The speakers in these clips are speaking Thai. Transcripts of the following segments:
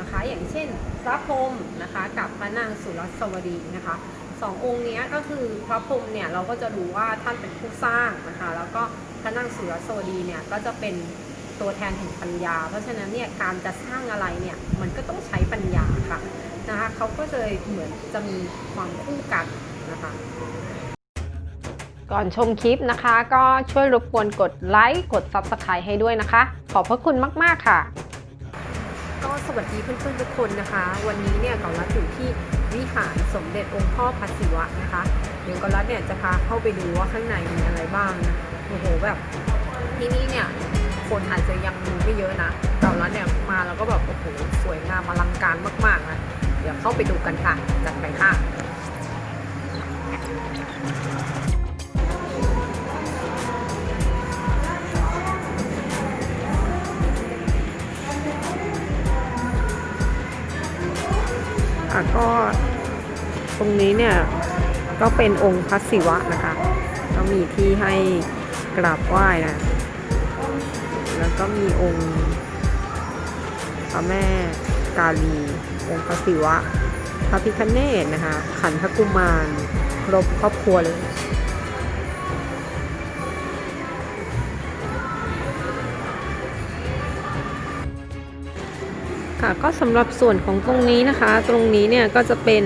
นะคะอย่างเช่น พระพรหมนะคะกับพระนางสุรสวดีนะคะสององค์นี้ก็คือพระพรหมเนี่ยเราก็จะรู้ว่าท่านเป็นผู้สร้างนะคะแล้วก็พระนางสุรสวดีเนี่ยก็จะเป็นตัวแทนแห่งปัญญา เพราะฉะนั้นเนี่ยการจะสร้างอะไรเนี่ยมันก็ต้องใช้ปัญญาค่ะนะคะเขาก็เลยเหมือนจะมีความคู่กันนะคะก่อนชมคลิปนะคะ ก็ช่วยรบกวนกดไลค์กด Subscribe ให้ด้วยนะคะ ขอบพระคุณมาก ๆ ค่ะ สวัสดีเพื่อนๆทุกคนนะคะ วันนี้เนี่ยกอลัดอยู่ที่วิหารสมเด็จองค์พ่อพระศิวะนะคะ เดี๋ยวกอลัดเนี่ยจะพาเข้าไปดูว่าข้างในมีอะไรบ้างนะโอ้โหแบบที่นี่เนี่ยคนอาจจะยังรู้ไม่เยอะนะกอลัดเนี่ยมาแล้วก็แบบโอ้โหสวยงามอลังการมากๆนะเดี๋ยวเข้าไปดูกันค่ะจัดไปค่ะ่ะก็ตรงนี้เนี่ยก็เป็นองค์พระศิวะนะคะ ก็มีที่ให้กราบไหว้นะ แล้วก็มีองค์พระแม่กาลี องค์พระศิวะ พระพิคเนศนะคะ ขันธกุมาร ครบครอบครัวเลย ค่ะ ก็สำหรับส่วนของตรงนี้นะคะ ตรงนี้เนี่ยก็จะเป็น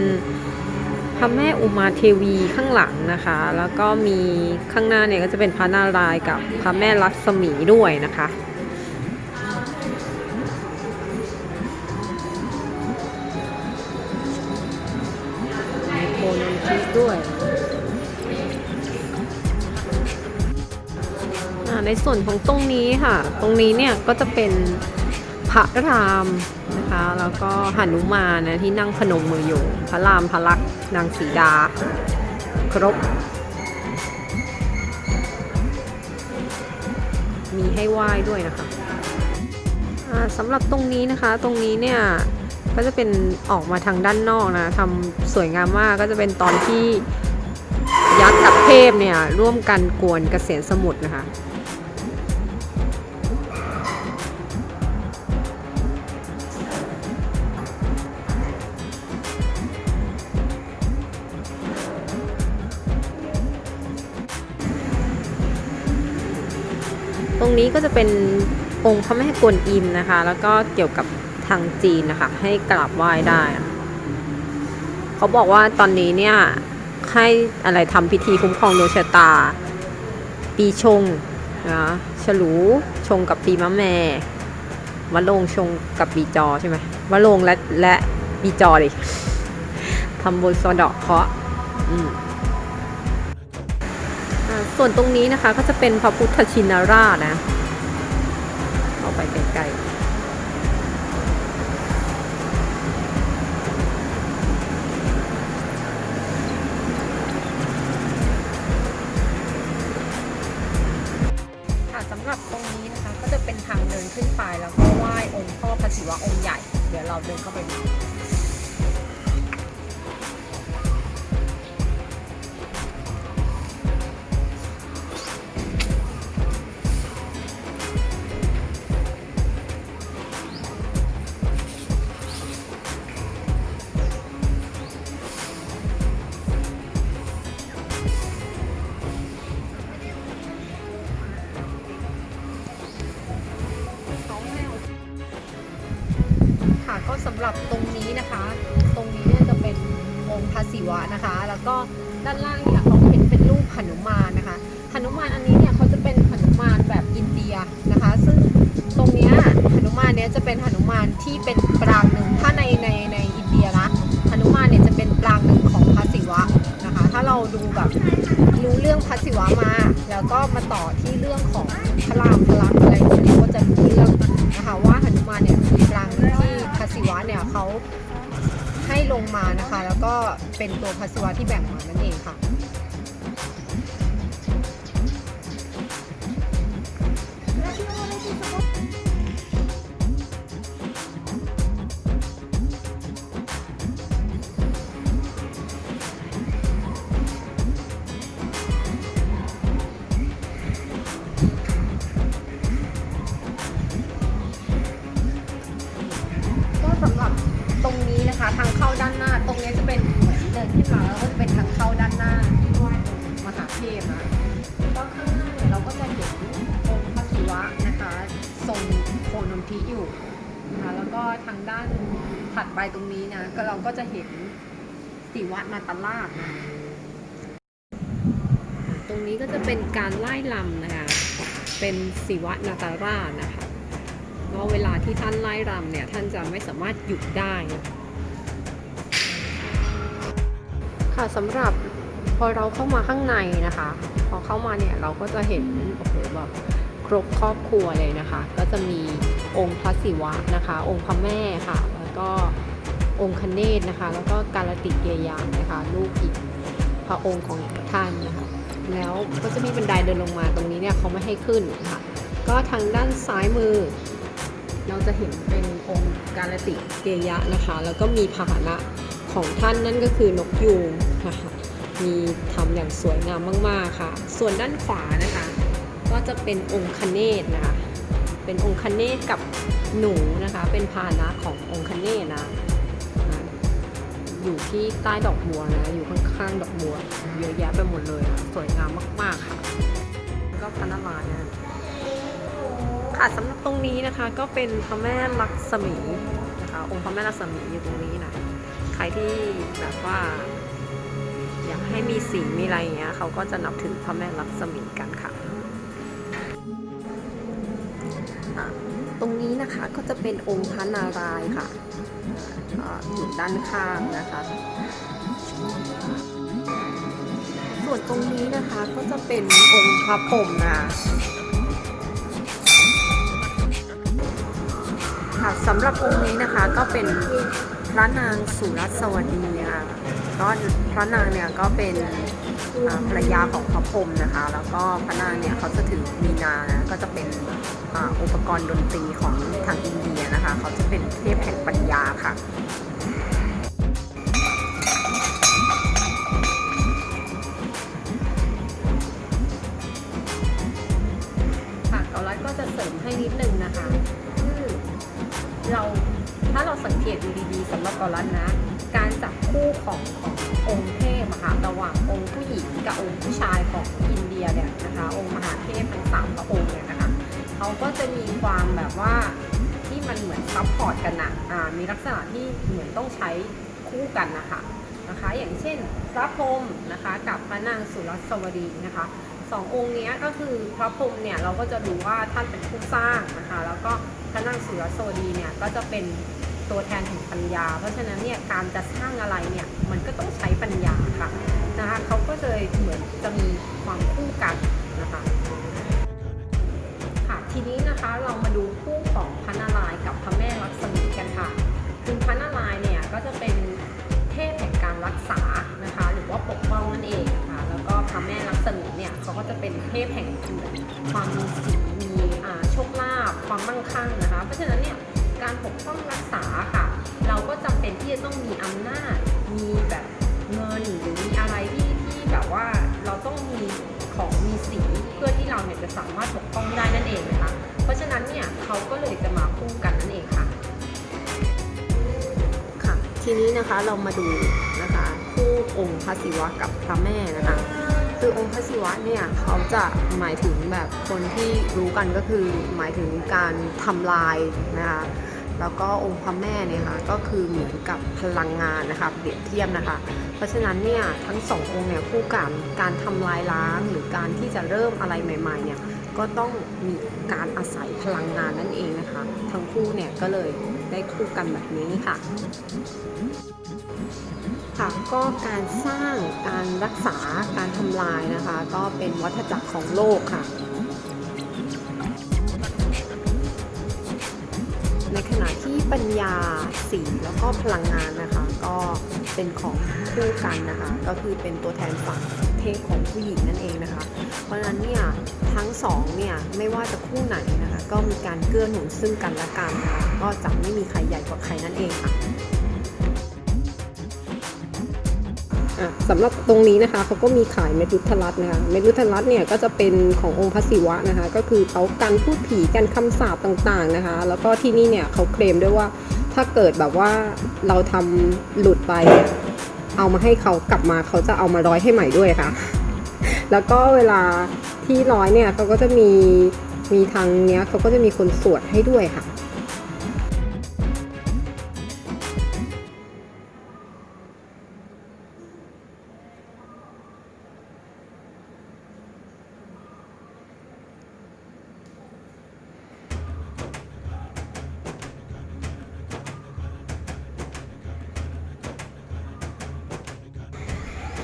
พระแม่อุมาเทวีข้างหลังนะคะ แล้วก็มีข้างหน้าเนี่ยก็จะเป็นพระนารายณ์กับพระแม่ลักษมีด้วยนะคะ มีโคนนทิด้วยในส่วนของตรงนี้ค่ะ ตรงนี้เนี่ยก็จะเป็นพระราม นะคะ แล้วก็หนุมานะที่นั่งพนมมืออยู่ พระรามพระลักษณ์นางสีดา ครบ มีให้ไหว้ด้วยนะคะสำหรับตรงนี้นะคะตรงนี้เนี่ยก็จะเป็นออกมาทางด้านนอกนะทำสวยงามมากก็จะเป็นตอนที่ยักษ์กับเทพเนี่ยร่วมกันกวนเกษียณสมุทรนะคะ ตรงนี้ก็จะเป็นองค์พระแม่กวนอิมนะคะ แล้วก็เกี่ยวกับทางจีนนะคะ ให้กราบไหว้ได้ เขาบอกว่าตอนนี้เนี่ยให้อะไรทำพิธีคุ้มครองดวงชะตา ปีชงนะฉลูชงกับปีมะแม่วะโลงชงกับปีจอใช่ไหมวะโลงและและปีจอดิทำบุญสะดาะเคราะห์อืม ส่วนตรงนี้นะคะก็จะเป็นพระพุทธชินราชนะ เอาไปไกลๆค่ะสำหรับตรงนี้นะคะก็จะเป็นทางเดินขึ้นไปแล้วก็ไหว้องค์พ่อพระศิวะองค์ใหญ่ เดี๋ยวเราเดินเข้าไปดู ก็สำหรับตรงนี้นะคะ ตรงนี้เนี่ยจะเป็นองค์พระศิวะนะคะ แล้วก็ด้านล่างเนี่ยเขาเห็นเป็นรูปหนุมานนะคะหนุมานอันนี้เนี่ยเขาจะเป็นหนุมานแบบอินเดียนะคะ ซึ่งตรงเนี้ยหนุมานเนี้ยจะเป็นหนุมานที่เป็นปรางหนึ่งถ้าในในในอินเดียนะหนุมานเนี่ยจะเป็นปรางหนึ่งของพระศิวะนะคะ ถ้าเราดูแบบรู้เรื่องพระศิวะมา แล้วก็มาต่อที่เรื่องของพระรามพระลักษณ์อะไรอย่างเงี้ยก็จะรู้เรื่องนะคะว่าหนุมานเนี่ยคือปราง เนี่ยเขาให้ลงมานะคะ แล้วก็เป็นตัวพัสวะที่แบ่งมานั่นเองค่ะ เข้าด้านหน้า ตรงนี้จะเป็นเหมือนเดินขึ้นมาแล้วก็จะเป็นทางเข้าด้านหน้าที่ไหว้ตรงมหาเทพนะก็ข้างหน้าเนี่ยเราก็จะเห็นองค์พระศิวะนะคะทรงโคนนทิอยู่นะคะแล้วก็ทางด้านถัดไปตรงนี้นะก็เราก็จะเห็นศิวะนาตราชนะตรงนี้ก็จะเป็นการไล่ลำนะคะเป็นศิวะนาตารานะคะว่าเวลาที่ท่านไล่รำเนี่ยท่านจะไม่สามารถหยุดได้ ค่ะสำหรับพอเราเข้ามาข้างในนะคะ พอเข้ามาเนี่ยเราก็จะเห็นโอ้โหแบบครบครอบครัวเลยนะคะ ก็จะมีองค์พระศิวะนะคะ องค์พระแม่ค่ะ แล้วก็องค์คเนศนะคะ แล้วก็การติเกยานนะคะลูกอีกพระองค์ของท่านนะคะแล้วก็จะมีบันไดเดินลงมาตรงนี้เนี่ยเขาไม่ให้ขึ้นค่ะก็ทางด้านซ้ายมือ เราจะเห็นเป็นองค์การติเกยะนะคะ แล้วก็มีพาหนะของท่านนั่นก็คือนกยูง มีทำอย่างสวยงามมาก ๆ ค่ะ ส่วนด้านขวานะคะ ก็จะเป็นองค์คเนศนะคะ เป็นองค์คเนศกับหนูนะคะ เป็นพาหนะขององค์คเนศนะอยู่ที่ใต้ดอกบัวนะ อยู่ข้างๆดอกบัว เยอะแยะไปหมดเลยอะสวยงามมาก ๆ ค่ะ ก็พระนารายณ์นะค่ะสำหรับตรงนี้นะคะก็เป็นพระแม่ลักษมีนะคะองค์พระแม่ลักษมีอยู่ตรงนี้นะใครที่แบบว่า อยากให้มีสีมีอะไรอย่างเงี้ย เขาก็จะนับถือพระแม่ลักษมีกันค่ะ ตรงนี้นะคะก็จะเป็นองค์พระนารายณ์ค่ะอยู่ด้านข้างนะคะ ส่วนตรงนี้นะคะก็จะเป็นองค์พระพรหมนะค่ะสำหรับองค์นี้นะคะก็เป็นพระนางสุรัสวดีค่ะ ก็พระนางเนี่ยก็เป็นภรรยาของพระพรหมนะคะ แล้วก็พระนางเนี่ยเขาจะถือวีนานะก็จะเป็นอ,อุปกรณ์ดนตรีของทางอินเดียนะคะ เขาจะเป็นเทพแห่งปัญญาค่ะค่ะเกาลัดก็จะเสริมให้นิดนึงนะคะคือเราถ้าเราสังเกตดูดีๆสำหรับเกาลัดนะ การจับ ความแบบว่าที่มันเหมือนซัพพอร์ตกันนะอ่ามีลักษณะที่เหมือนต้องใช้คู่กันนะคะนะคะ อย่างเช่นพระพรหมนะคะกับพระนางสุรสวดีนะคะสององค์นี้ก็คือพระพรหมเนี่ยเราก็จะรู้ว่าท่านเป็นผู้สร้างนะคะแล้วก็พระนางสุรโสดีเนี่ยก็จะเป็นตัวแทนแห่งปัญญา เพราะฉะนั้นเนี่ยการจะสร้างอะไรเนี่ยมันก็ต้องใช้ปัญญาค่ะนะคะเขาก็เลยเหมือนจะมีความคู่กัน ทีนี้นะคะเรามาดูคู่ของพระนารายณ์กับพระแม่ลักษมีกันค่ะคือพระนารายณ์เนี่ยก็จะเป็นเทพแห่งการรักษานะคะ หรือว่าปกป้องนั่นเองนะคะ แล้วก็พระแม่ลักษมีเนี่ยเขาก็จะเป็นเทพแห่งความมีสีมีโชคลาภความมั่งคั่งนะคะ เพราะฉะนั้นเนี่ยการปกป้องรักษาค่ะ เราก็จำเป็นที่จะต้องมีอำนาจ มีแบบเงินหรือมีอะไรที่ที่แบบว่าเราต้องมีของมีสี ที่เราเนี่ยจะสามารถปกป้องได้นั่นเองนะคะ เพราะฉะนั้นเนี่ยเขาก็เลยจะมาคู่กันนั่นเองค่ะ ค่ะ ทีนี้นะคะเรามาดูนะคะคู่องค์พระศิวะกับพระแม่นะคะ คือองค์พระศิวะเนี่ยเขาจะหมายถึงแบบคนที่รู้กันก็คือหมายถึงการทำลายนะคะ แล้วก็องค์พระแม่เนี่ยค่ะก็คือเหมือนกับพลังงานนะคะเปรียบเทียบนะคะ เพราะฉะนั้นเนี่ยทั้งสององค์เนี่ยคู่กันการทำลายล้างหรือการที่จะเริ่มอะไรใหม่ๆเนี่ยก็ต้องมีการอาศัยพลังงานนั่นเองนะคะ ทั้งคู่เนี่ยก็เลยได้คู่กันแบบนี้ค่ะค่ะก็การสร้างการรักษาการทำลายนะคะ ก็เป็นวัฏจักรของโลกค่ะ ปัญญาสีแล้วก็พลังงานนะคะ ก็เป็นของคู่กันนะคะ ก็คือเป็นตัวแทนฝั่งเทพของผู้หญิงนั่นเองนะคะ เพราะฉะนั้นเนี่ยทั้งสองเนี่ยไม่ว่าจะคู่ไหนนะคะ ก็มีการเกื้อหนุนซึ่งกันและกันนะคะก็จะไม่มีใครใหญ่กว่าใครนั่นเองค่ะ อะสำหรับตรงนี้นะคะเขาก็มีขายเมดุทรัตนะคะเมดุทรัตเนี่ยก็จะเป็นขององค์พระศิวะนะคะ ก็คือเขากันพูดผีกันคำสาปต่างๆนะคะ แล้วก็ที่นี่เนี่ยเขาเคลมด้วยว่าถ้าถ้าเกิดแบบว่าเราทำหลุดไป เอามาให้เขากลับมาเขาจะเอามาร้อยให้ใหม่ด้วยค่ะ แล้วก็เวลาที่ร้อยเนี่ยเขาก็จะมีมีทางเนี้ยเขาก็จะมีคนสวดให้ด้วยค่ะ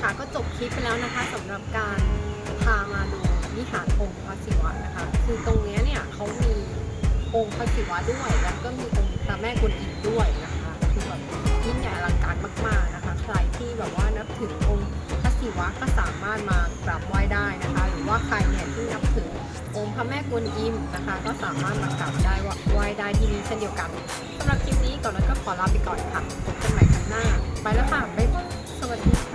ค่ะก็จบคลิปไปแล้วนะคะสำหรับการพามาดูวิหารองค์พระศิวะนะคะ คือตรงเนี้ยเนี่ยเขามีองค์พระศิวะด้วยแล้วก็มีองค์พระแม่กวนอิมด้วยนะคะคือแบบยิ่งใหญ่อลังการมากๆนะคะ ใครที่แบบว่านับถือองค์พระศิวะก็สามารถมากราบไหว้ได้นะคะ หรือว่าใครเนี่ยที่นับถือองค์พระแม่กวนอิมนะคะ ก็สามารถมากราบได้ว่าไหว้ได้ที่นี่เช่นเดียวกันสำหรับคลิปนี้ก่อนนั้นก็ขอลาไปก่อนค่ะพบกันใหม่ครั้งหน้า ไปแล้วค่ะบ๊ายบายสวัสดีค่ะ